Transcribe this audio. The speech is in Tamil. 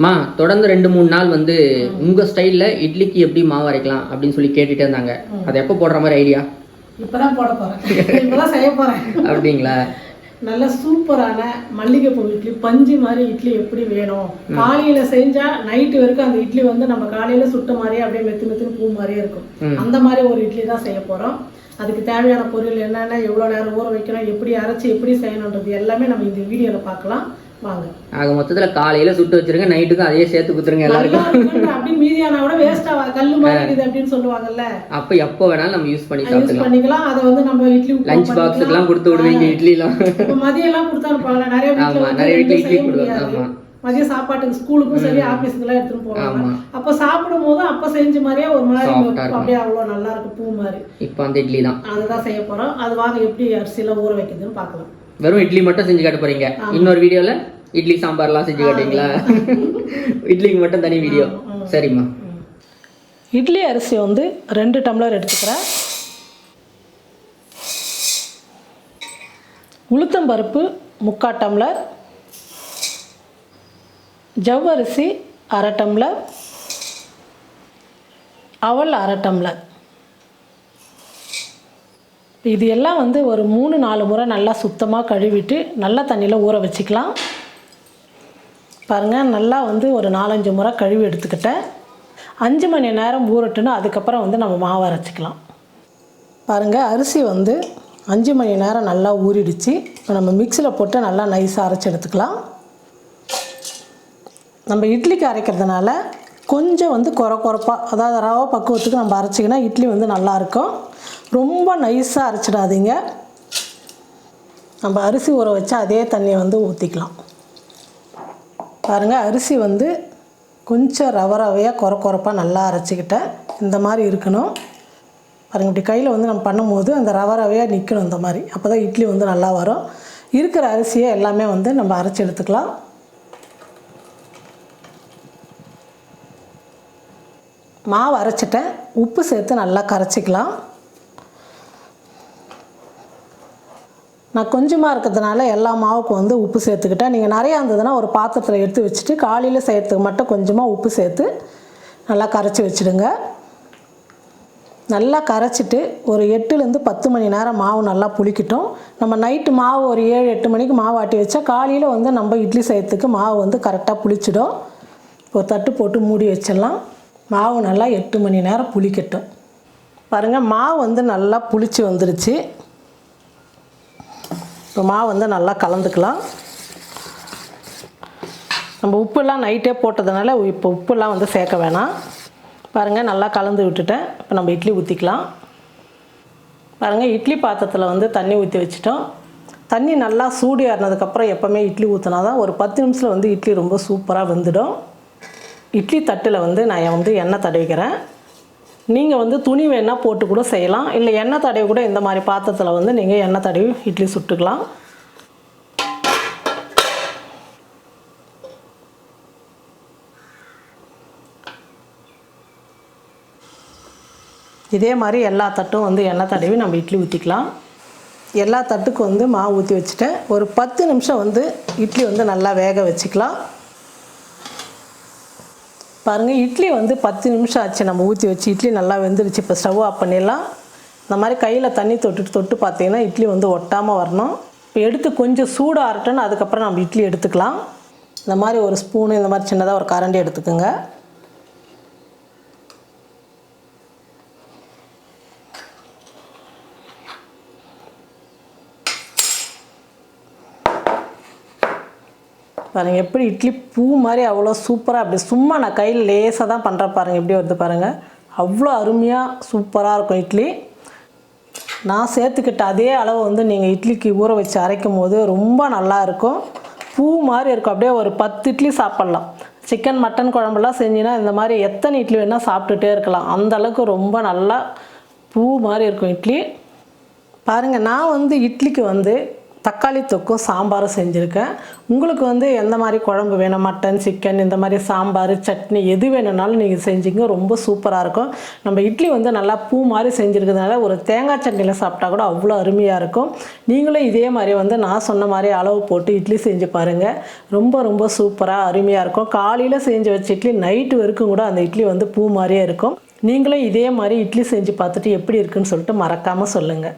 மா தொடர்ந்து ரெண்டு மூணு நாள் வந்து உங்க ஸ்டைல்ல இட்லிக்கு எப்படி மாவு அரைக்கலாம் அப்படின்னு சொல்லி கேட்டுட்டே இருந்தாங்க. அதை எப்போ போடுற மாதிரி ஐடியா இப்பதான் போட போறேன். இப்பதான் செய்ய போறேன். அப்படிங்களா? நல்ல சூப்பரான மல்லிகைப்பூ இட்லி பஞ்சு மாதிரி இட்லி எப்படி வேணும்? காலையில செஞ்சா நைட்டு வரைக்கும் அந்த இட்லி வந்து நம்ம காலையில சுட்ட மாதிரியே அப்படியே மெத்து மெத்துன்னு பூ மாதிரியே இருக்கும். அந்த மாதிரி ஒரு இட்லி தான் செய்ய போறோம். அதுக்கு தேவையான பொருள் என்னென்ன எவ்வளோ நேரம் ஊற வைக்கணும் எப்படி அரைச்சி எப்படி செய்யணுன்றது எல்லாமே நம்ம இந்த வீடியோல பார்க்கலாம். ஆக மொத்தத்துல காலையில சுட்டு வச்சிருங்க நைட்டுக்கும் அதையே சேர்த்து குத்துருங்க எல்லாருக்கும். அப்படி மீதியானா கூட வேஸ்ட் கல்லு மாதிரி இருக்குது அப்படின்னு சொல்லுவாங்கல்ல. அப்ப எப்போ வேணாலும் நம்ம யூஸ் பண்ணி சாப்பிடலாம். பண்ணிக்கலாம். அதை வந்து நம்ம இட்லி லஞ்ச் பாக்ஸுக்கெல்லாம் கொடுத்து விடுவீங்க இட்லிலாம். இப்ப மதியம் எல்லாம் கொடுத்தா நிறைய ஆமா, நிறைய ரெண்டும் இட்லி முடியாது. ஆமா. மதியம் சாப்பாட்டுக்கு ஸ்கூலுக்கும் சரி ஆபீஸ்க்கு எல்லாம் எடுத்துட்டு போவாங்க. அப்ப சாப்பிடும் போது அப்ப செஞ்ச மாதிரியே ஒரு மாதிரி. அப்படியே அவ்வளவு நல்லா இருக்கும். பூ மாதிரி. இப்போ அந்த இட்லி தான் அதுதான் செய்ய போறோம். அது வாங்க எப்படி அரிசியில ஊற வைக்கிறதுன்னு பார்க்கலாம். வெறும் இட்லி மட்டும் செஞ்சு காட்ட போறீங்க. இன்னொரு வீடியோல இட்லி சாம்பார்லாம் செஞ்சு காட்டுவீங்களா? இட்லிக்கு மட்டும் தனி வீடியோ. சரிம்மா. இட்லி அரிசி வந்து ரெண்டு டம்ளர் எடுத்துக்கிறேன். உளுத்தம்பருப்பு முக்கால் டம்ளர். ஜவ்வரிசி அரை டம்ளர். அவல் அரை டம்ளர். இது எல்லாம் வந்து ஒரு மூணு நாலு முறை நல்லா சுத்தமாக கழுவிட்டு நல்லா தண்ணியில் ஊற வச்சுக்கலாம். பாருங்கள் நல்லா வந்து ஒரு நாலஞ்சு முறை கழுவி எடுத்துக்கிட்டேன். அஞ்சு மணி நேரம் ஊறட்டுன்னு அதுக்கப்புறம் வந்து நம்ம மாவு அரைச்சிக்கலாம். பாருங்கள் அரிசி வந்து அஞ்சு மணி நேரம் நல்லா ஊறிடுச்சு. இப்போ நம்ம மிக்சியில் போட்டு நல்லா நைஸாக அரைச்சி எடுத்துக்கலாம். நம்ம இட்லிக்கு அரைக்கிறதுனால கொஞ்சம் வந்து குறை குறைப்பாக அதாவது ரவா பக்குவத்துக்கு நம்ம அரைச்சிக்கினா இட்லி வந்து நல்லாயிருக்கும் ரொம்ப நைஸாக அரைச்சிடாதீங்க. நம்ம அரிசி ஊற வச்சு அதே தண்ணியை வந்து ஊற்றிக்கலாம் பாருங்கள் அரிசி வந்து கொஞ்சம் ரவ ரவையாக குறை குறைப்பாக நல்லா அரைச்சிக்கிட்டேன். இந்த மாதிரி இருக்கணும். பாருங்கள் இப்படி கையில் வந்து நம்ம பண்ணும்போது அந்த ரவ ரவையாக நிற்கணும் இந்த மாதிரி. அப்போ தான் இட்லி வந்து நல்லா வரும். இருக்கிற அரிசியை எல்லாமே வந்து நம்ம அரைச்சி எடுத்துக்கலாம். மாவு அரைச்சிட்டேன். உப்பு சேர்த்து நல்லா கரைச்சிக்கலாம். நான் கொஞ்சமாக இருக்கிறதுனால எல்லா மாவுக்கும் வந்து உப்பு சேர்த்துக்கிட்டேன். நீங்கள் நிறையா இருந்ததுன்னா ஒரு பாத்திரத்தில் எடுத்து வச்சுட்டு காலையில் செய்கிறதுக்கு மட்டும் கொஞ்சமாக உப்பு சேர்த்து நல்லா கரைச்சி வச்சுடுங்க. நல்லா கரைச்சிட்டு ஒரு எட்டுலேருந்து பத்து மணி நேரம் மாவு நல்லா புளிக்கட்டும். நம்ம நைட்டு மாவு ஒரு ஏழு எட்டு மணிக்கு மாவு ஆட்டி வச்சா காலையில் வந்து நம்ம இட்லி செய்யறதுக்கு மாவு வந்து கரெக்டாக புளிச்சிடும். ஒரு தட்டு போட்டு மூடி வச்சிடலாம். மாவு நல்லா எட்டு மணி நேரம் புளிக்கட்டும். பாருங்கள் மாவு வந்து நல்லா புளிச்சு வந்துருச்சு. இப்போ மாவு வந்து நல்லா கலந்துக்கலாம். நம்ம உப்புலாம் நைட்டே போட்டதுனால இப்போ உப்புலாம் வந்து சேர்க்க வேணாம். பாருங்கள் நல்லா கலந்து விட்டுட்டேன். இப்போ நம்ம இட்லி ஊற்றிக்கலாம் பாருங்கள் இட்லி பாத்திரத்தில் வந்து தண்ணி ஊற்றி வச்சிட்டோம். தண்ணி நல்லா சூடு ஏறினதுக்கப்புறம் எப்போவுமே இட்லி ஊற்றினா தான் ஒரு பத்து நிமிஷத்தில் வந்து இட்லி ரொம்ப சூப்பராக வெந்துடும். இட்லி தட்டில் வந்து நான் வந்து எண்ணெய் தடவிக்கிறேன். நீங்கள் வந்து துணி வேணால் போட்டு கூட செய்யலாம். இல்லை எண்ணெய் தடவி கூட இந்த மாதிரி பாத்திரத்தில் வந்து நீங்கள் எண்ணெய் தடவி இட்லி சுட்டுக்கலாம். இதே மாதிரி எல்லா தட்டும் வந்து எண்ணெய் தடவி நம்ம இட்லி ஊற்றிக்கலாம் எல்லா தட்டுக்கும் வந்து மாவு ஊற்றி வச்சுட்டேன். ஒரு பத்து நிமிஷம் வந்து இட்லி வந்து நல்லா வேக வச்சுக்கலாம். பாருங்கள் இட்லி வந்து பத்து நிமிஷம் ஆச்சு. நம்ம ஊற்றி வச்சு இட்லி நல்லா வெந்துருச்சு. இப்போ ஸ்டவ் ஆஃப் பண்ணிடலாம். இந்த மாதிரி கையில் தண்ணி தொட்டுட்டு தொட்டு பார்த்தீங்கன்னா இட்லி வந்து ஒட்டாமல் வரணும். இப்போ எடுத்து கொஞ்சம் சூடு ஆறட்டுன்னு அதுக்கப்புறம் நம்ம இட்லி எடுத்துக்கலாம். இந்த மாதிரி ஒரு ஸ்பூனு இந்த மாதிரி சின்னதாக ஒரு கரண்டி எடுத்துக்கோங்க. பாருங்க எப்படி இட்லி பூ மாதிரி அவ்வளோ சூப்பராக அப்படி சும்மா நான் கையில் லேசாக தான் பண்ணுறேன் பாருங்கள் எப்படி வருது பாருங்கள் அவ்வளோ அருமையாக சூப்பராக இருக்கும் இட்லி. நான் சேர்த்துக்கிட்ட அதே அளவு வந்து நீங்கள் இட்லிக்கு ஊற வச்சு அரைக்கும் போது ரொம்ப நல்லா இருக்கும். பூ மாதிரி இருக்கும் அப்படியே ஒரு பத்து இட்லி சாப்பிட்லாம். சிக்கன் மட்டன் குழம்புலாம் செஞ்சினா இந்த மாதிரி எத்தனை இட்லி வேணால் சாப்பிட்டுட்டே இருக்கலாம். அந்த அளவுக்கு ரொம்ப நல்லா பூ மாதிரி இருக்கும் இட்லி. பாருங்கள் நான் வந்து இட்லிக்கு வந்து தக்காளி தொக்கும் சாம்பாரும் செஞ்சுருக்கேன். உங்களுக்கு வந்து எந்த மாதிரி குழம்பு வேணும்? மட்டன் சிக்கன் இந்த மாதிரி சாம்பார் சட்னி எது வேணும்னாலும் நீங்கள் செஞ்சீங்க. ரொம்ப சூப்பராக இருக்கும். நம்ம இட்லி வந்து நல்லா பூ மாதிரி செஞ்சுருக்கிறதுனால ஒரு தேங்காய் சட்னியில் சாப்பிட்டா கூட அவ்வளோ அருமையாக இருக்கும். நீங்களும் இதே மாதிரி வந்து நான் சொன்ன மாதிரி அளவு போட்டு இட்லி செஞ்சு பாருங்கள் ரொம்ப ரொம்ப சூப்பராக அருமையாக இருக்கும். காலையில் செஞ்சு வச்ச இட்லி நைட்டு வரைக்கும் கூட அந்த இட்லி வந்து பூ மாதிரியே இருக்கும். நீங்களும் இதே மாதிரி இட்லி செஞ்சு பார்த்துட்டு எப்படி இருக்குன்னு சொல்லிட்டு மறக்காமல் சொல்லுங்கள்